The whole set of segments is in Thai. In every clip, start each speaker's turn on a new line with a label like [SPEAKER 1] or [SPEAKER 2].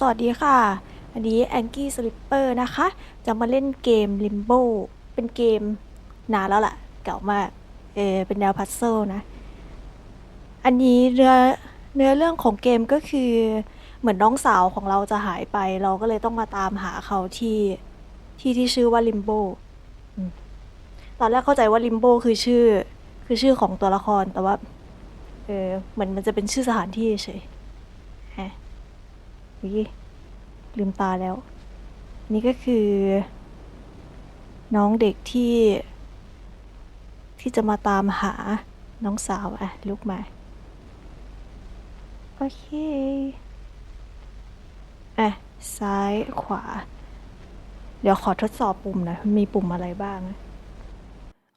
[SPEAKER 1] สวัสดีค่ะ อันนี้แองกี้สลิปเปอร์นะคะ จะมาเล่นเกม Limbo เป็นเกมนานแล้วล่ะ เก่ามาก เออเป็นแนวพัซเซิลนะ อันนี้เนื้อเนื้อเรื่องของเกมก็คือเหมือนน้องสาวของเราจะหายไป เราก็เลยต้องมาตามหาเขาที่ที่ที่ชื่อว่า Limbo ตอนแรกเข้าใจว่า Limbo คือชื่อ คือชื่อของตัวละครแต่ว่า เออเหมือนมันจะเป็นชื่อสถานที่เฉย วิลืมตาแล้ว นี่ก็คือ น้องเด็กที่ ที่จะมาตามหาน้องสาวอะลุกมา โอเค อะ ซ้ายขวา เดี๋ยวขอทดสอบปุ่มหนะมันมีปุ่มอะไรบ้าง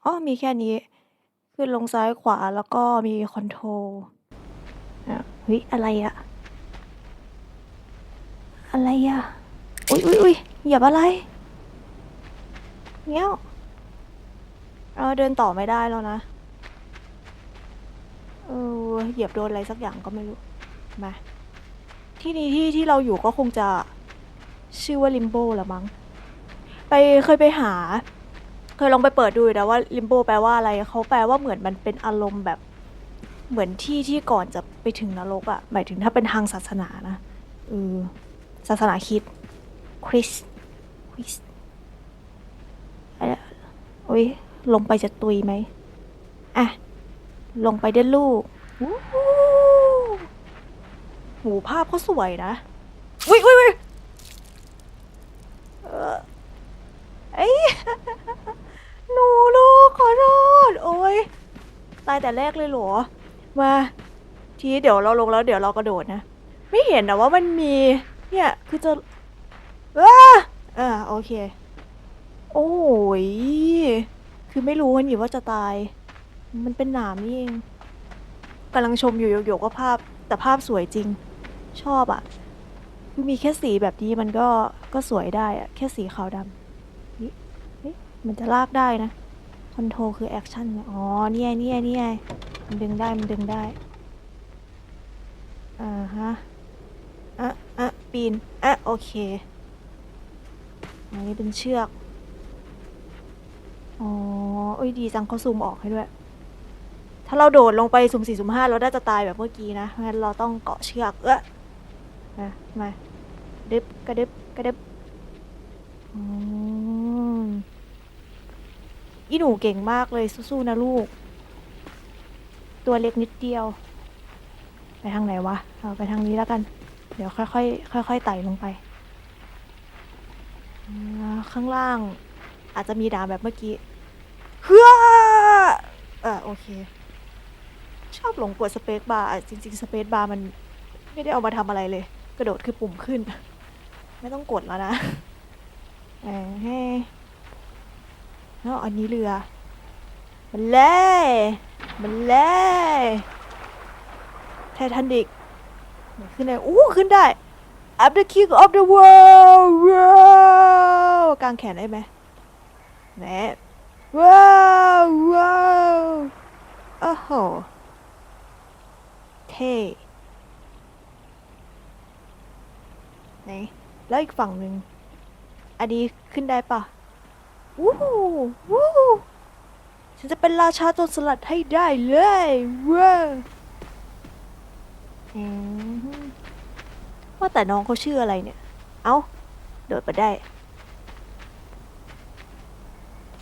[SPEAKER 1] อ๋อมีแค่นี้ ขึ้นลงซ้ายขวาแล้วก็มีคอนโทรลอะเฮ้ยอะไรอะ อะไรอะ อุ้ยอุ้ยอุ้ยเหยียบอะไร เงี้ยเราเดินต่อไม่ได้แล้วนะ เออเหยียบโดนอะไรสักอย่างก็ไม่รู้ มา ที่นี้ที่ที่เราอยู่ก็คงจะชื่อว่าลิมโบละมั้ง ไปเคยไปหา เคยลองไปเปิดดูอยู่นะว่าลิมโบแปลว่าอะไรเขาแปลว่าเหมือนมันเป็นอารมณ์แบบ เหมือนที่ที่ก่อนจะไปถึงนรกอะหมายถึงถ้าเป็นทางศาสนานะเออ ศาสนาคริดคริสคริสอ่อโอ้ยลงไปจะตุยไหมอะ ลงไปเด้อลูกหูภาพเขาสวยนะวิวิวิเออเอ้ยหนูลูกขอโทษโอ้ยตายแต่แรกเลยเหรอมาทีเดี๋ยวเราลงแล้วเดี๋ยวเรากระโดดนะ ไม่เห็นนะว่ามันมี คือจะว้าอ่าโอเค โอ้ย คือไม่รู้นี่ว่าจะตาย มันเป็นหนามนี่เองกำลังชมอยู่โยกๆก็ภาพ แต่ภาพสวยจริง ชอบอะ่ะ คือมีแค่สีแบบนี้มันก็ก็สวยได้อะแค่สีขาวดำนี่เฮ้ยมันจะลากได้นะ คอนโทรคือแอคชั่นอ๋อเนี่ยเนี่ยเนี่ยมันดึงได้ มันดึงได้ อ่าฮะอะอะ ปีน อะ โอเค อันนี้เป็นเชือก อ๋อเอ้ยดีจังเขาซูมออกให้ด้วย ถ้าเราโดดลงไปสุ่มสี่สุ่มห้าเราได้จะตายแบบเมื่อกี้นะ เพราะฉะนั้นเราต้องเกาะเชือก เออมามาดึบกระดึบกระดึบอีหนูเก่งมากเลยสู้ๆนะลูก ตัวเล็กนิดเดียว ไปทางไหนวะ เอาไปทางนี้แล้วกัน เดี๋ยวค่อยๆค่อยๆไต่ลงไป ข้างล่าง อาจจะมีดาแบบเมื่อกี้เฮ้อเออโอเค ชอบหลงกดสเปซบาร์จริง ๆ สเปซบาร์มันไม่ได้เอามาทำอะไรเลย กระโดดคือปุ่มขึ้น ไม่ต้องกดแล้วนะเออเฮ้แล้วอันนี้เรือ มันเล่มันเล่ไททานิก ขึ้นได้อู้ขึ้นได้ I'm the king of the world ว้าวกางแขนได้ไหมแหนว้าวว้าวโอ้โหเท่ไหนแล้วอีกฝั่งหนึ่งอันนี้ขึ้นได้ปะวู้วู้ฉันจะเป็นราชาโจรสลัดให้ได้เลยว้า อืมว่าแต่น้องเขาชื่ออะไรเนี่ย เอ้า โดดไปได้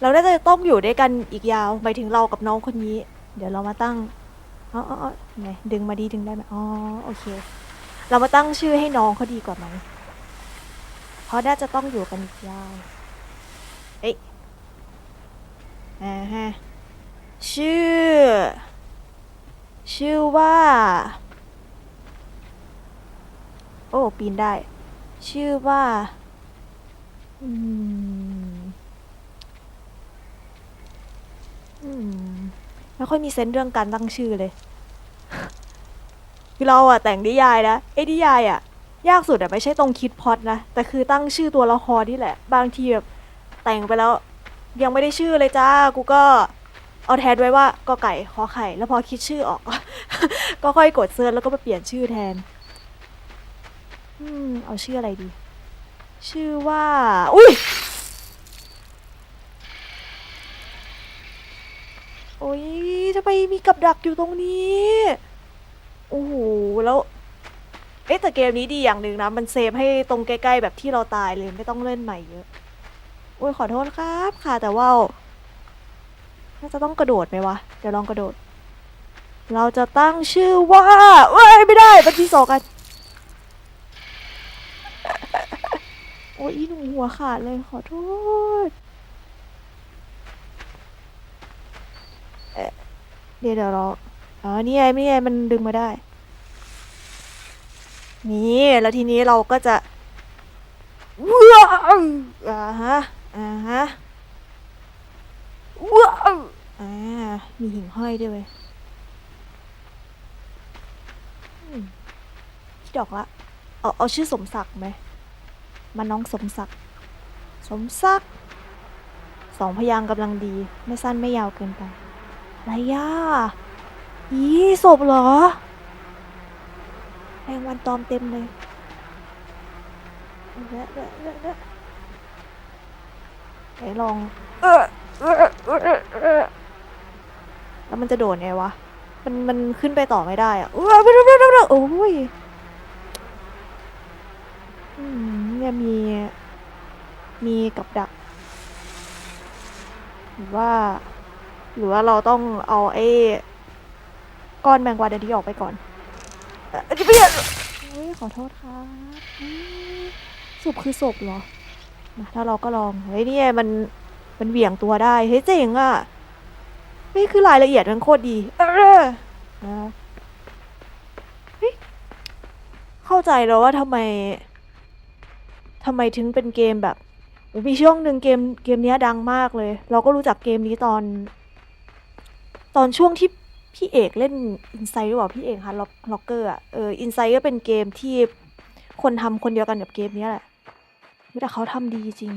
[SPEAKER 1] เราน่าจะต้องอยู่ด้วยกันอีกยาวหมายถึงเรากับน้องคนนี้ เดี๋ยวเรามาตั้งอ๋ออ๋ออ๋อไงดึงมาดีดึงได้ไหมอ๋อ โอเค เรามาตั้งชื่อให้น้องเขาดีกว่าไหมเพราะน่าจะต้องอยู่กันอีกยาว เอ๊ะอ่าฮะ ชื่อ ชื่อว่า อ้ปีนได้ ชื่อว่าอืมอืมไม่ค่อยมีเซนส์เรื่องการตั้งชื่อเลยคือเราอะแต่งนิยายนะไอ้นิยายอะยากสุดอะไม่ใช่ตรงคิดพอดนะแต่คือตั้งชื่อตัวละครนี่แหละ บางทีแบบแต่งไปแล้ว ยังไม่ได้ชื่อเลยจ้ากูก็เอาแทนไว้ว่ากอไก่ขอไข่ แล้วพอคิดชื่อออก ก็ค่อยกดเซิร์ชแล้วก็ไปเปลี่ยนชื่อแทน อืม เอาชื่ออะไรดี ชื่อว่า อุ้ย โอ้ยทำไมมีกับดักอยู่ตรงนี้ โอ้โห แล้ว เอ๊ะแต่เกมนี้ดีอย่างหนึ่งนะ มันเซฟให้ตรงใกล้ๆแบบที่เราตายเลย ไม่ต้องเล่นใหม่เยอะ โอ้ย ขอโทษครับค่ะ แต่ว่าน่าจะต้องกระโดดไหมวะ เดี๋ยวลองกระโดด เราจะตั้งชื่อว่า เอ้ย ไม่ได้บันทีสองกัน โอ้ยหนูหัวขาดเลยขอโทษเอ๊ะเดี๋ยวเดี๋ยวเราอ๋อนี่ไงนี่ไงมันดึงมาได้ นี่แล้วทีนี้เราก็จะว้าวอ่าฮะอ่าฮะว้าวอ่ามีหิ่งห้อยด้วยคิดออกละเอาเอาชื่อสมศักดิ์ไหม มาน้องสมศักดิ์ สมศักดิ์สองพยางกำลังดี ไม่สั้นไม่ยาวเกินไปอะไรย่าอีศพเหรอแรงวันตอมเต็มเลยเละเละเละเละไหนลอง เออเออเออเออแล้วมันจะโดดไงวะ มันมันขึ้นไปต่อไม่ได้อะโอ้ย อื มเนี่ยมี มีกับดัก หรือว่า หรือว่าเราต้องเอาไอ้ก้อนแมงวันอันนี้ออกไปก่อนเอ่อจะเปลี่ยนเฮ้ยขอโทษครับอืมศพคือศพเหรอมาถ้าเราก็ลอง เฮ้ยเนี่ยมัน มันเหวี่ยงตัวได้ เฮ้ยเจ๋งอะนี่คือรายละเอียดมันโคตรดี เออนะเฮ้ยเข้าใจแล้วว่าทำไม ทำไมถึงเป็นเกมแบบมีช่วงหนึ่งเกมเกมนี้ดังมากเลย เราก็รู้จักเกมนี้ตอน ตอนช่วงที่พี่เอกเล่นอินไซด์หรือเปล่าพี่เอกฮะล็อกเกอร์อะเอออินไซด์ก็เป็นเกมที่คนทำคนเดียวกันกับเกมนี้แหละแต่เขาทำดีจริง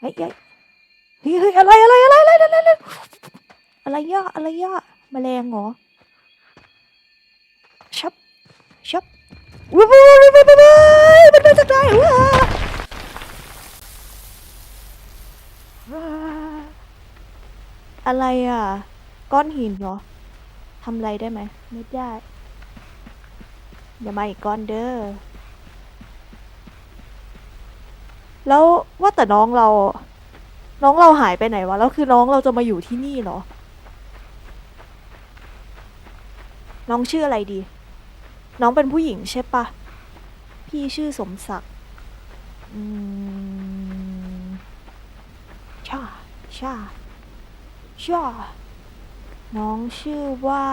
[SPEAKER 1] เฮ้ยเฮ้ยเฮ้ยอะไรอะไรอะไรอะไรอะไรอะไรอะไรย่ะอะไรย่ะแมลงเหรอชับชับ วู้วว้วว้วว้วว้มันมาจากไหนวะว้าวอะไรอะ ก้อนหินเหรอทำอะไรได้ไหมไม่ได้อย่ามาอีกก้อนเด้อแล้วว่าแต่น้องเรา น้องเราหายไปไหนวะแล้วคือน้องเราจะมาอยู่ที่นี่เหรอ น้องชื่ออะไรดี น้องเป็นผู้หญิงใช่ปะ พี่ชื่อสมศักดิ์อืมชาชาชาน้องชื่อว่า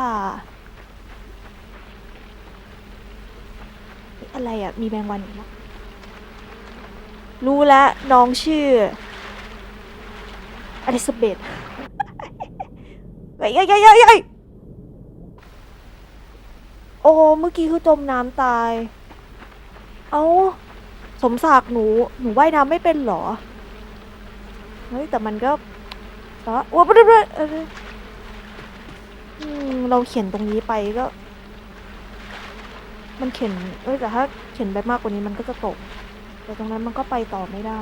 [SPEAKER 1] อะไรอะ มีแมงวันอีกแล้วรู้แล้ว น้องชื่ออลิซาเบธเฮ้ยเฮ้ยเฮ้ยเฮ้ย อ้เมื่อกี้คือจมน้ำตาย เอาสมศักดิ์หนู หนูว่ายน้ำไม่เป็นหรอ เฮ้ย แต่มันก็แต่ว่าโอ้ยเรื่อยเอออืมเราเขียนตรงนี้ไปก็ มันเขียนเอ้ยแต่ถ้าเขียนไปมากกว่านี้มันก็จะตก แต่ตรงนั้นมันก็ไปต่อไม่ได้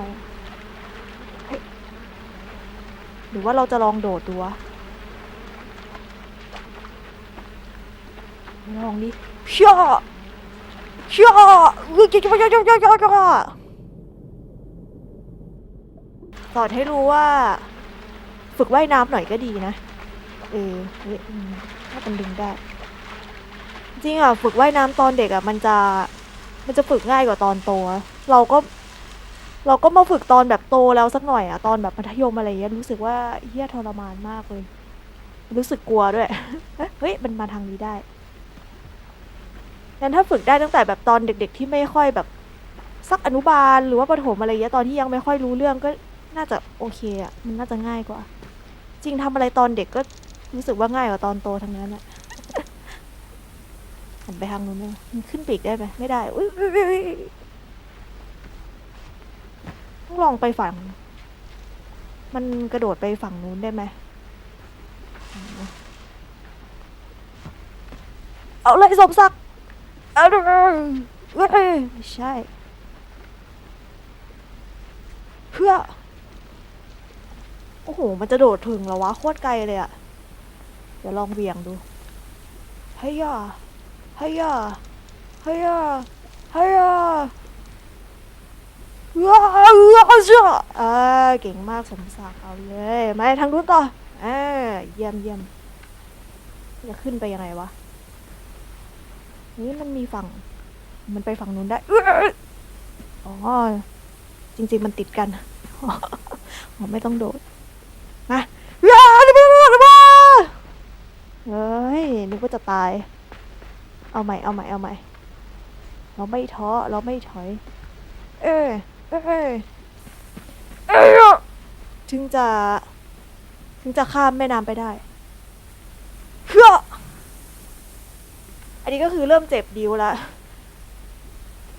[SPEAKER 1] หรือว่าเราจะลองโดดดูวะ ลองดิช่อช่อสอนให้รู้ว่า ฝึกว่ายน้ำหน่อยก็ดีนะ เออเถ้ามันดึงได้ จริงอะ ฝึกว่ายน้ำตอนเด็กอะ มันจะ มันจะฝึกง่ายกว่าตอนโต เราก็ เราก็มาฝึกตอนแบบโตแล้วสักหน่อยอะ ตอนแบบมัธยมอะไรเงี้ย รู้สึกว่าเฮี้ยทรมานมากเลย รู้สึกกลัวด้วย เฮ้ย มันมาทางนี้ได้ งั้นถ้าฝึกได้ตั้งแต่แบบตอนเด็ก ๆ ที่ไม่ค่อยแบบสักอนุบาลหรือว่าประถมอะไรเงี้ยตอนที่ยังไม่ค่อยรู้เรื่องก็น่าจะโอเคอะมันน่าจะง่ายกว่า จริงทำอะไรตอนเด็กก็รู้สึกว่าง่ายกว่าตอนโตทั้งนั้นอะหันไปทางนู้นเลยมันขึ้นปีกได้ไหมไม่ได้อุ๊ยอุ๊ยอุ๊ยอุ๊ยต้องลองไปฝั่ง มันกระโดดไปฝั่งนู้นได้ไหมเอาเลยสมศักดิ์ เอาดูเอ้ยไม่ใช่ เพื่อ โอ้โห มันจะโดดถึงเหรอวะ โคตรไกลเลยอะเดี๋ยวลองเบี่ยงดูเฮียาเฮียาเฮียาเฮียาว้าวว้าวจ้ะอ่าเก่งมากสมศักดิ์เอาเลยมาทางนู้นต่ออ่เยี่ยมเยี่ยมจะขึ้นไปยังไงวะ นี่มันมีฝั่ง มันไปฝั่งนู้นได้อ๋อ จริง ๆ มันติดกันอ๋อไม่ต้องโดดมาอย่าอย่ามาอย่ามาเฮ้ยนึกว่าจะตาย เอาใหม่ เอาใหม่ เอาใหม่ เราไม่ท้อ เราไม่ถอย เอ้ยเอ้ยเอ้ยถึงจะ ถึงจะข้ามแม่น้ำไปได้เฮ้อ อันนี้ก็คือเริ่มเจ็บดิวละ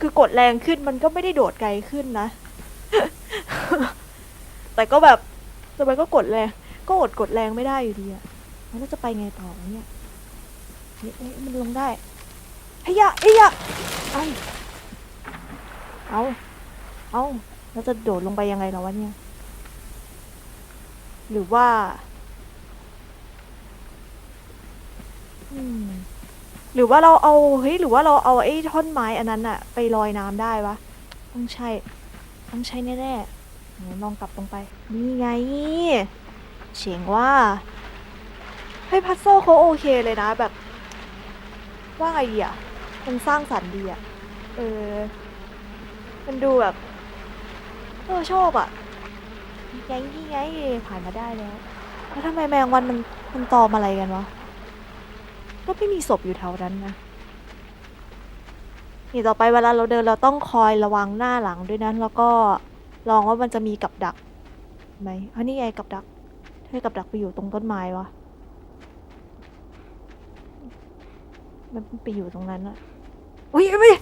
[SPEAKER 1] คือกดแรงขึ้นมันก็ไม่ได้โดดไกลขึ้นนะ แต่ก็แบบแต่มันก็กดแรง ก็อดกดแรงไม่ได้อยู่ดีอะแล้วจะไปไงต่อเนี่ยเฮ้ยเฮ้ยมันลงได้ไอ้ยะไอ้ยะไอ้เอาเอาเราจะโดดลงไปยังไงแล้ววะเนี่ย หรือว่า อืม หรือว่าเราเอาเฮ้ยหรือว่าเราเอาไอ้ท่อนไม้อันนั้นอะไปลอยน้ำได้วะต้องใช่ต้องใช่แน่ๆลองกลับลงไป นี่ไงเฉียงว่าเฮ้ยพัซโซเขาโอเคเลยนะแบบ ว่าไงดีอะมันสร้างสรรค์ดีอะเออ มันดูแบบเออชอบอะนี่ไงนี่ไงผ่านมาได้แล้วแล้วทำไมแมงวันมันมันตอมอะไรกันวะ ก็ไม่มีศพอยู่แถวนั้นนะ นี่ต่อไปเวลาเราเดินเราต้องคอยระวังหน้าหลังด้วยนะแล้วก็ลองว่ามันจะมีกับดักไหมอันนี้ไงกับดักให้กับดักไปอยู่ตรงต้นไม้วะมันไปอยู่ตรงนั้นอะอุ้ยไม่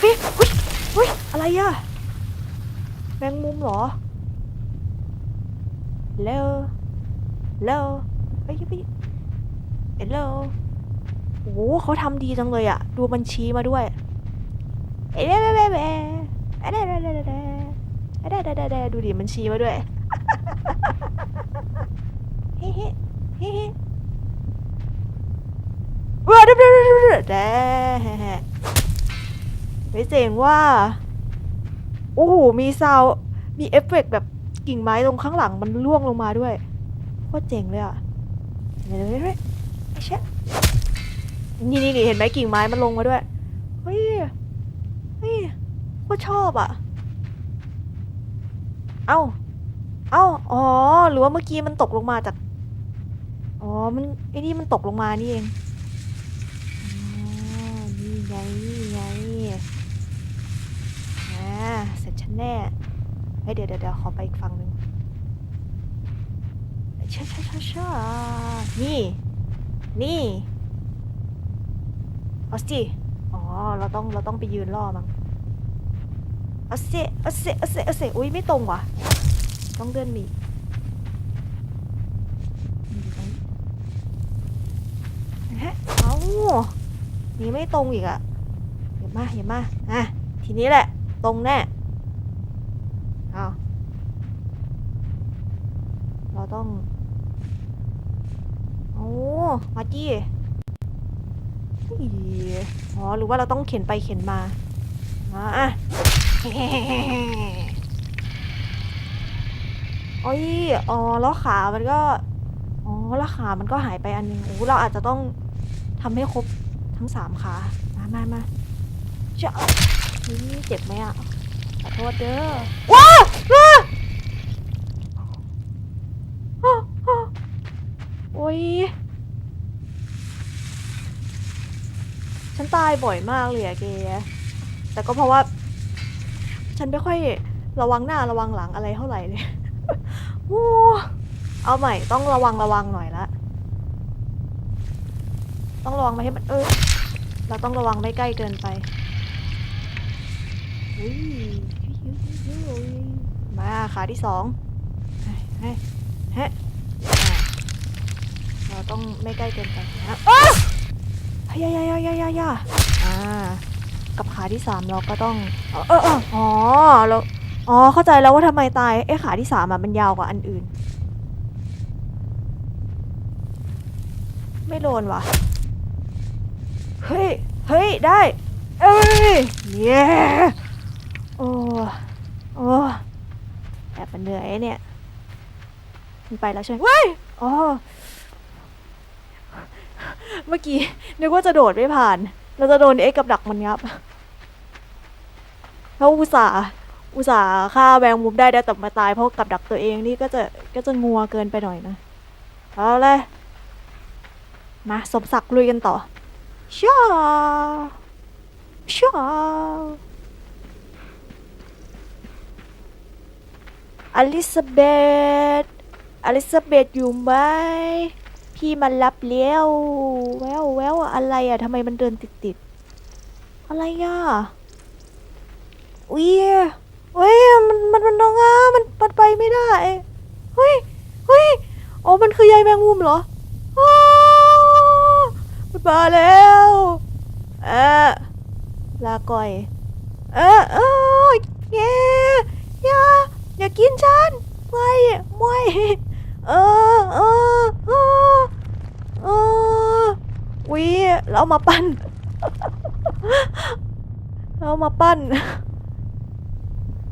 [SPEAKER 1] เฮ้ยอุ้ยอุ้ยอะไรอะแมงมุมเหรอเร็วเร็วเฮ้ยไป เอลโลโอ้โหเขาทำดีจังเลยอะดูบัญชีมาด้วยเอเบเบเบเอ๊ะเด๊เด๊เด๊เด๊เด๊เด๊เดดูดิบัญชีมาด้วยเฮ้เฮ้เฮ้เฮ้ว้าเด๊เด๊เดไม่เจ๋งว่าโอ้โหมีซาวมีเอฟเฟกแบบกิ่งไม้ตรงข้างหลังมันร่วงลงมาด้วยโคตรเจ๋งเลยอะเดี๋ยวเดี๋ยว เช่นี่นี่นี่เห็นไหมกิ่งไม้มันลงมาด้วย เฮ้ย เฮ้ยโคตรชอบอะ เอ้า เอ้า อ๋อ หรือว่าเมื่อกี้มันตกลงมาจาก อ๋อ มันไอ้นี่มันตกลงมานี่เองอ๋อนี่ไงนี่ไงอ่าเสร็จฉันแน่เฮ้ยเดี๋ยวเดี๋ยวเดี๋ยวขอไปอีกฝั่งหนึ่งช่าช่าช่าช่านี่ นี่เอาสิอ๋อ เราต้อง เราต้องไปยืนล่อมั้งเอสิเอาสิเอาสิเอาสิอุ้ยไม่ตรงว่ะ ต้องเดินหนีนี้ฮะเอานี่ไม่ตรงอีกอะเห็นมาเห็นมาอะ ทีนี้แหละ ตรงแน่เอาเราต้อง มาจี้อ๋อหรือว่าเราต้องเข็นไปเข็นมามาอะโอ้ยอ๋อแล้วขามันก็อ๋อแล้วขามันก็หายไปอันหนึงโอ้เราอาจจะต้องทำให้ครบทั้งสามขามามามาจะนี่เจ็บไหมอะขอโทษเด้อว้าวว้าวโอ้ย ฉันตายบ่อยมากเลยอะเกแต่ก็เพราะว่า ฉันไม่ค่อยระวังหน้าระวังหลังอะไรเท่าไหร่เลยโอ้เอาใหม่ต้องระวังระวังหน่อยละ ต้องระวังไม่ให้มันเออ เราต้องระวังไม่ใกล้เกินไปอุ้ยมาขาที่สองเฮ้เฮ้เฮ้ยอะเราต้องไม่ใกล้เกินไปนะอ้าว เฮ้ยยายายายายายาอ่ากับขาที่สามเราก็ต้อง เออเอออ๋อเราอ๋อ เข้าใจแล้วว่าทำไมตายเอ้ขาที่สามอะมันยาวกว่าอันอื่น ไม่โดนวะเฮ้ย เฮ้ย ได้ เอ้ย เย้โอ้โอ้แอบมันเหนื่อยเนี่ย มันไปแล้วใช่ไหมเว้ยอ๋อ เมื่อกี้นึกว่าจะโดดไม่ผ่าน เราจะโดนเอ็กกับดักมันงับเขาอุตส่าห์อุตส่าห์ฆ่าแวงมุมได้ได้แต่มาตายเพราะกับดักตัวเองนี่ก็จะก็จะงัวเกินไปหน่อยนะ เอาเลยมาสมศักดิ์ลุยกันต่อช้าช้าอลิซาเบธอลิซาเบธอยู่ไหม พี่มารับเลี้ยวแววแววอะไรอะทำไมมันเดินติดติดๆอะไรอะอุ้ยเฮ้ยมันมันมันน้องอะมันมันไปไม่ได้เฮ้ยเฮ้ยอ๋อมันคือยายแมงมุมเหรออ้าวมันมาแล้วเออลาก่อย เออเออเย้อย่าอย่ากินฉันไม่ไม่ เออเออเออเออวิเรามาปั้น เรามาปั้น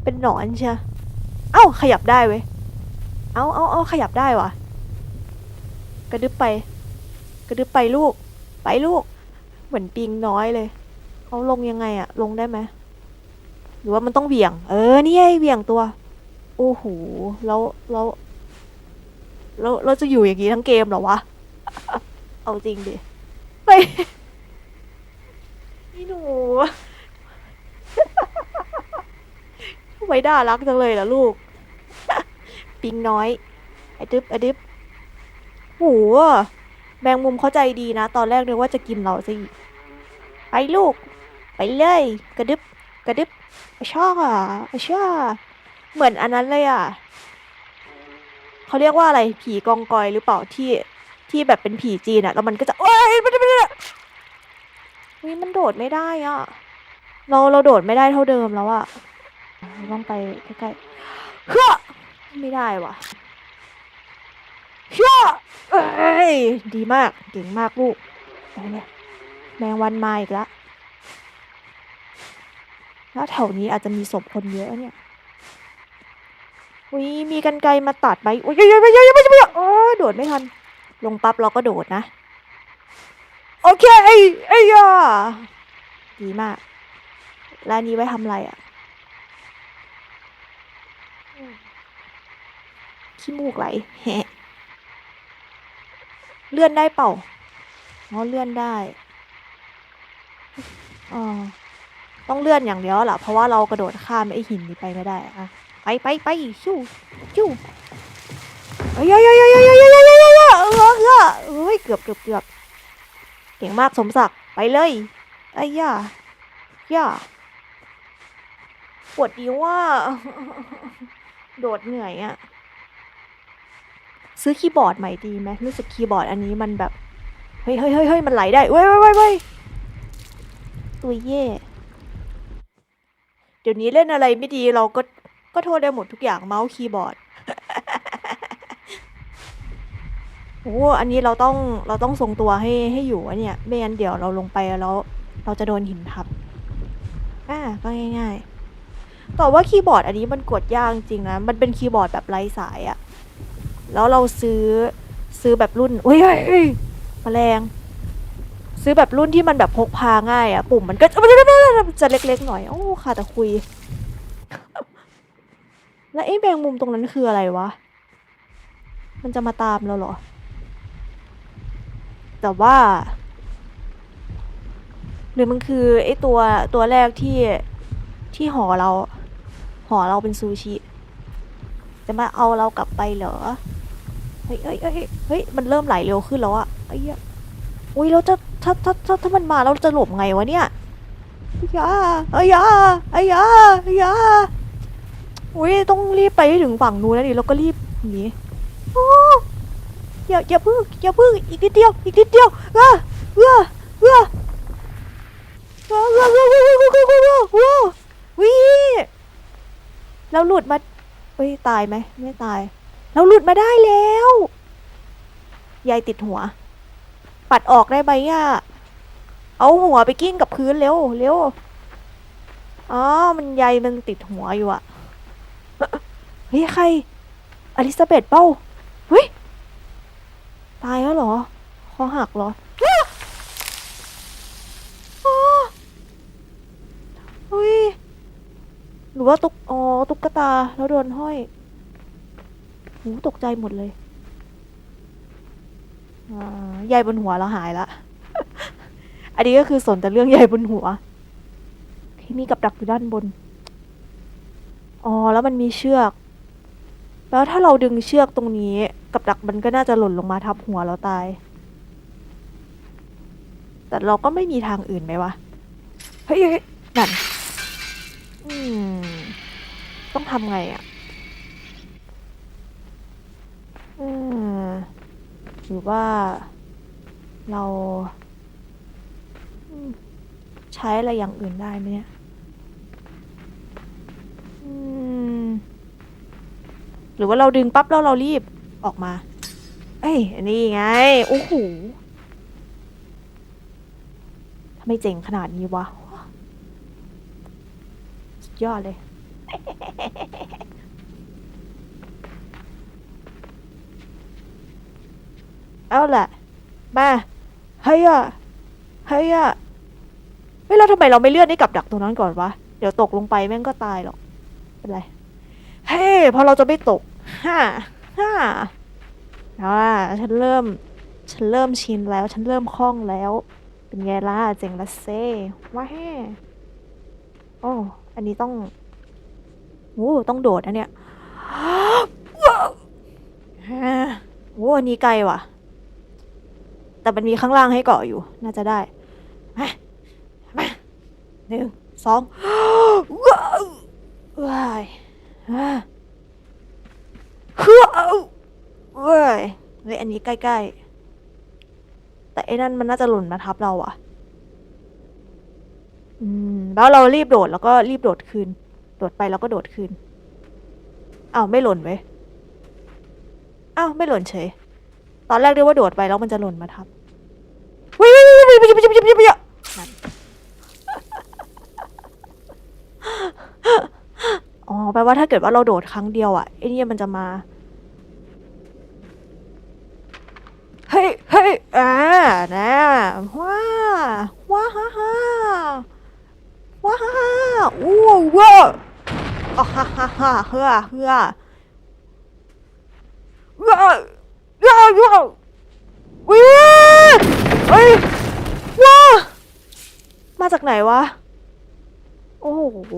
[SPEAKER 1] เป็นหนอนเชียเอ้าขยับได้เว้ย เอาเอาเอาขยับได้วะกระดึบไป กระดึบไปลูก ไปลูก เหมือนปิงน้อยเลยเขาลงยังไงอะลงได้ไหมหรือว่ามันต้องเหวี่ยง เออ นี่ไงเหวี่ยงตัว โอ้โห แล้ว แล้ว แล้วเราจะอยู่อย่างนี้ทั้งเกมเหรอวะ เอาจริงดิไปนี่หนูทำไมน่ารักจังเลยล่ะลูก ปิงน้อย ไอดึบไอดึบโหแมงมุมเข้าใจดีนะ ตอนแรกนึกว่าจะกินเราสิไปลูก ไปเลย กระดึบ กระดึบอะช่ออะช่อเหมือนอันนั้นเลยอะ เขาเรียกว่าอะไรผีกองกอยหรือเปล่าที่ที่แบบเป็นผีจีนอะแล้วมันก็จะเอ้ยมันมันนี่มันโดดไม่ได้อะเราเราโดดไม่ได้เท่าเดิมแล้วอะต้องไปใกล้ๆเฮ้อไม่ได้ว่ะเฮ้อเอ้ยดีมากเก่งมากลูกไปเนี่ยแมงวันมาอีกแล้วแล้วแถวนี้อาจจะมีศพคนเยอะเนี่ย อุ้ยมีกันไกรมาตัดไปอุ้ยยังยังยังยังไม่ยังโอ้ยโดดไม่ทัน ลงปั๊บเราก็โดดนะ โอเคไอ้ไอ้ยาดีมากแล้วนนี้ไว้ทำอะไรอะขี้มูกไหลแฮะเลื่อนได้เปล่าอ๋อเลื่อนได้อ๋อต้องเลื่อนอย่างเดียวแหละเพราะว่าเรากระโดดข้ามไอ้หินนี้ไปไม่ได้อะ ไปไปไปชู้ชู้เอ้ยเอ้ยเอ้ยเอ้ยเอ้ยเอ้ยเอ้ยเอ้ยเอ้ยเอ้ยเอ้ยเอ้ยเกือบเกือบเกือบเก่งมากสมศักดิ์ไปเลยไอ้ย่าย่าปวดนิ้วว่า โดดเหนื่อยอะ ซื้อคีย์บอร์ดใหม่ดีไหมรู้สึกคีย์บอร์ดอันนี้มันแบบ เฮ้ยเฮ้ยเฮ้ยเฮ้ยมันไหลได้เว้ยเว้ยเว้ยเว้ยตัวเย่เดี๋ยวนี้เล่นอะไรไม่ดีเราก็ ก็โทษได้หมดทุกอย่างเมาส์คีย์บอร์ดโอ้อันนี้เราต้องเราต้องทรงตัวให้ให้อยู่อะเนี่ยไม่งั้นเดี๋ยวเราลงไปแล้ว เราจะโดนหินทับอ่าก็ง่าย ๆ แต่ว่าคีย์บอร์ดอันนี้มันกดยากจริงนะ มันเป็นคีย์บอร์ดแบบไร้สายอะแล้วเราซื้อซื้อแบบรุ่นอุ้ยเฮ้ยเฮ้ยแมลง ซื้อแบบรุ่นที่มันแบบพกพาง่ายอะปุ่มมันก็จะจะเล็กๆหน่อย โอ้ค่ะแต่คุย แล้วไอ้แมงมุมตรงนั้นคืออะไรวะ มันจะมาตามเราเหรอ แต่ว่า หรือมันคือไอ้ตัวตัวแรกที่ที่ห่อเราห่อเราเป็นซูชิ จะมาเอาเรากลับไปเหรอ เฮ้ยเฮ้ยเฮ้ยเฮ้ย มันเริ่มไหลเร็วขึ้นแล้วอะไอ้เหี้ยอุ้ยเราจะถ้าถ้าถ้าถ้ามันมาเราจะหลบไงวะเนี่ยอ้ยาไอ้ยาไอ้ยาไอ้ยา อุ้ยต้องรีบไปให้ถึงฝั่งนู้นแล้วดิแล้วก็รีบหนีโอ้อย่าอย่าพึ่งอย่าพึ่งอีกนิดเดียวอีกนิดเดียวเออเออว้าว้าว้าว้าว้าว้าว้าว้าว้าว้าวิเราหลุดมาเฮ้ยตายไหมไม่ตาย เราหลุดมาได้แล้วยายติดหัว ปัดออกได้ไหมอะเอาหัวไปกิ้งกับพื้นเร็วเร็วอ๋อมันใยมันติดหัวอยู่อะ เฮ้ยใคร อลิซาเบธเป้าเฮ้ย ตายแล้วเหรอ คอหักเหรออ้าอ้าเฮ้ย หรือว่าตุกอ๋อตุ๊กตาแล้วโดนห้อยหูตกใจหมดเลยอ่าใยบนหัวเราหายละ อันนี้ก็คือสนแต่เรื่องใยบนหัว ที่มีกับดักอยู่ด้านบน อ๋อ แล้วมันมีเชือก แล้วถ้าเราดึงเชือกตรงนี้ กับดักมันก็น่าจะหล่นลงมาทับหัวเราตาย แต่เราก็ไม่มีทางอื่นไหมวะ เฮ้ยนั่นอืมต้องทำไงอะ่ะอืมหรือว่าเราใช้อะไรอย่างอื่นได้ไหมเนี่ย อืม หรือว่าเราดึงปั๊บแล้วเรารีบออกมา เอ้ยอันนี้ไง โอ้โหทำไมเจ๋งขนาดนี้วะสุดยอดเลย เอาล่ะ มาเฮ้ยอะเฮ้ยอะเฮ้ยแล้วทำไมเราไม่เลื่อนให้กับดักตรงนั้นก่อนวะ เดี๋ยวตกลงไปแม่งก็ตายหรอก เป็นไร เฮ้ยพราะเราจะไม่ตก ฮ่าฮ่าเอาล่ะฉันเริ่ม ฉันเริ่มชินแล้ว ฉันเริ่มคล่องแล้ว เป็นไงล่ะเจ๋งละเซ่ว้าแฮ่โอ้อันนี้ต้องโอ้ต้องโดดนะเนี่ยว้โอ้อันนี้ไกลว่ะ แต่มันมีข้างล่างให้เกาะอยู่ น่าจะได้มามาหนึ่งสองว้าวว้าย เอเว้ยเฮ้ยอันนี้ใกล้ๆ แต่ไอ้นั่นมันน่าจะหล่นมาทับเราอะอืม แล้วเรารีบโดดแล้วก็รีบโดดคืน โดดไปแล้วก็โดดคืนอ้าวไม่หล่นเว้ยอ้าวไม่หล่นเฉย ตอนแรกเรียกว่าโดดไปแล้วมันจะหล่นมาทับวิววิววิววิววิววิววิววิววิวนั่นอ๋อแปลว่าถ้าเกิดว่าเราโดดครั้งเดียวอะไอ้เนี่ยมันจะมา เฮ้ยเฮ้ยอ่านะว้าว้าฮ่าฮ่าว้าฮ่าฮ่าอู้ว้าอ๋อฮ่าฮ่าฮ่าเฮือเฮือว้าว้าว้าวิวเฮ้ยว้ามาจากไหนวะ โอ้โห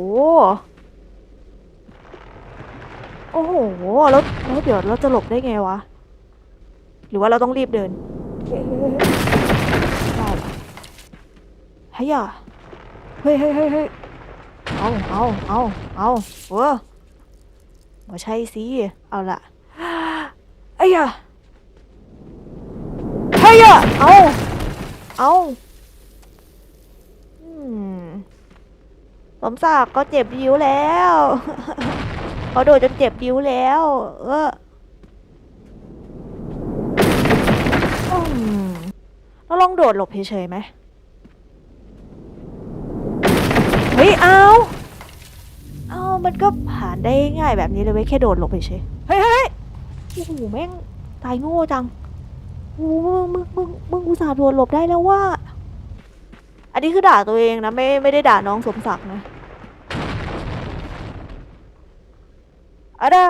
[SPEAKER 1] โอ้โหแล้วแล้วเดี๋ยวเราจะหลบได้ไงวะ หรือว่าเราต้องรีบเดินได้ปะเฮ้ยอะเฮ้ยเฮ้ยเฮ้ยเฮ้ยเอาเอาเอาเอาเออบ่ใช่สิเอาละไอ้ยะเฮ้ยอะเอาเอาอืมสมศักดิ์ก็เจ็บดิ้วแล้วเขาโดนจนเจ็บดิ้วแล้ว เออ อืมเราลองโดดหลบเฉยๆไหมเฮ้ยเอาเอามันก็ผ่านได้ง่ายแบบนี้เลยเว้ยแค่โดดหลบเฉยเฮ้ยเฮ้ยโอ้โหแม่งตายโง่จังโอ้มึงมึงมึงมึงอุตส่าห์โดดหลบได้แล้วว่า อันนี้คือด่าตัวเองนะไม่ไม่ได้ด่าน้องสมศักดิ์นะอะดา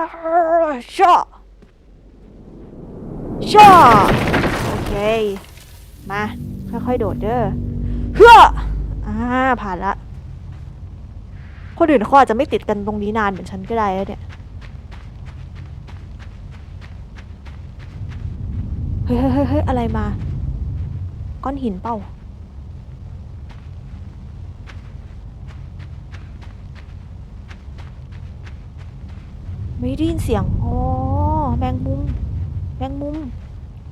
[SPEAKER 1] ชอชอโอ เค มา ค่อยๆ โดดเด้อเฮ้ออ่า ผ่านละ คนอื่นเขาอาจจะไม่ติดกันตรงนี้นานเหมือนฉันก็ได้แล้วเนี่ย เฮ้ยเฮ้ยเฮ้ยเฮ้ยอะไรมา ก้อนหินเปล่าไม่ได้ยินเสียง อ๋อ แมงมุม แมงมุม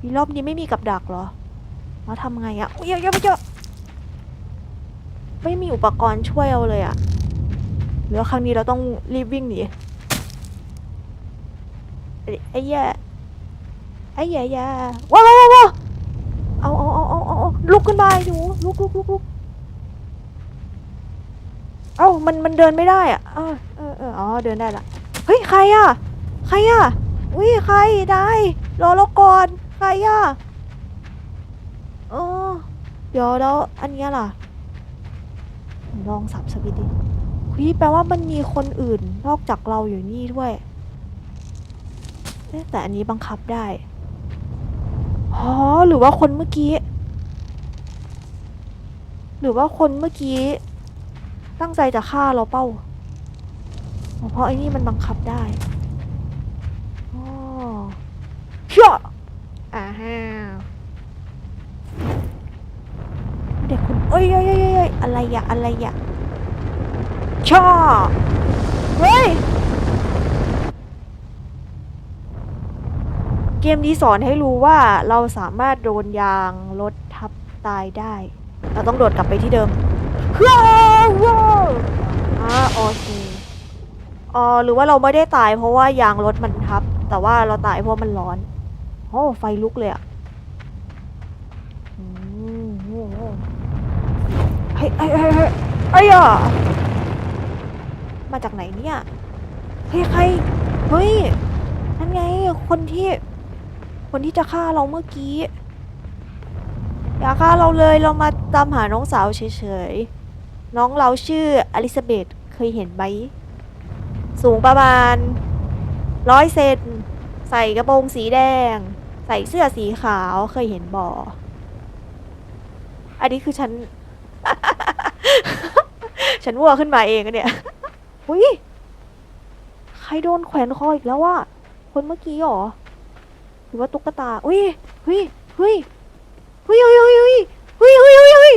[SPEAKER 1] มีรอบนี้ไม่มีกับดักเหรอแล้วทำไงอะเยอะเยอะเยอะไม่มีอุปกรณ์ช่วยเอาเลยอะหรือว่าครั้งนี้เราต้องรีบวิ่งหนีไอ้แย่ไอ้แย่แย่ว้าวว้าวว้าเอาเอาเอาเอาเอาลุกขึ้นมาหนูลุกลุกลุกลุกเอ้ามันมันเดินไม่ได้อะเออเออเอออ๋อเดินได้ละเฮ้ยใครอะใครอะอุ้ยใครได้รอเราก่อน ครอะเออเดี๋ยวแล้วอันเนี้ยล่ะ ลองสับสวิตดิคุยแปลว่ามันมีคนอื่นนอกจากเราอยู่นี่ด้วยแต่อันนี้บังคับได้อ๋อหรือว่าคนเมื่อกี้ หรือว่าคนเมื่อกี้ ตั้งใจจะฆ่าเราเป้า เพราะไอ้นี่มันบังคับได้ อ๋อเชี่อาฮะเด็กคนเอ้ยเอ้ยเอ้ยเอ้ยอะไรอะอะไรอะชอเฮ้ย เกมนี้สอนให้รู้ว่าเราสามารถโดนยางรถทับตายได้ เราต้องโดดกลับไปที่เดิมว้าวว้าวอ่าโอเคอ๋อหรือว่าเราไม่ได้ตายเพราะว่ายางรถมันทับ แต่ว่าเราตายเพราะมันร้อนโอ้ไฟลุกเลยอะอืมโอ้โหเฮ้ยเฮ้ยเฮ้ยเฮ้ยไอ้ยอะมาจากไหนเนี่ยเฮ้ยใครเฮ้ยนั่นไงคนที่ คนที่จะฆ่าเราเมื่อกี้อย่าฆ่าเราเลยเรามาตามหาน้องสาวเฉยๆ น้องเราชื่ออลิซาเบธเคยเห็นไหม สูงประมาณร้อยเซนใส่กระโปรงสีแดง ใส่เสื้อสีขาวเคยเห็นบ่ออันนี้คือฉัน ฉันวัวขึ้นมาเองอะเนี่ยอุ้ยใครโดนแขวนคออีกแล้ววะคนเมื่อกี้หรอ หรือว่าตุ๊กตา อุ้ยเฮ้ยเฮ้ยเฮ้ยเฮ้ยเฮ้ยเฮ้ยเฮ้ยเฮ้ยเฮ้ยเฮ้ย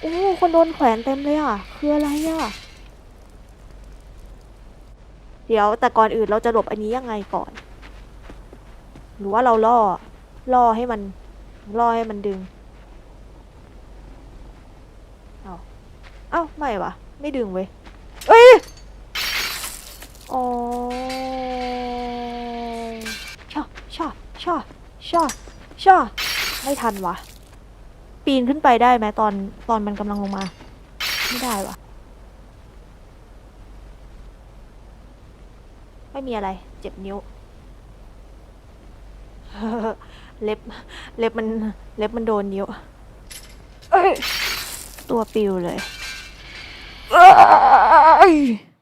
[SPEAKER 1] โอ้คนโดนแขวนเต็มเลยอะ คืออะไรอะ เดี๋ยวแต่ก่อนอื่นเราจะหลบอันนี้ยังไงก่อน หรือว่าเราล่อ ล่อให้มัน ล่อให้มันดึง เอาเอ้าไม่วะไม่ดึงเว้ยเอ้ยอ๋อชอชอชอชอชอไม่ทันวะปีนขึ้นไปได้ไหมตอนตอนมันกำลังลงมา ไม่ได้วะไม่มีอะไร เจ็บนิ้ว เล็บ เล็บมัน เล็บมันโดนนิ้วเอ้ยตัวปิวเลย Ay!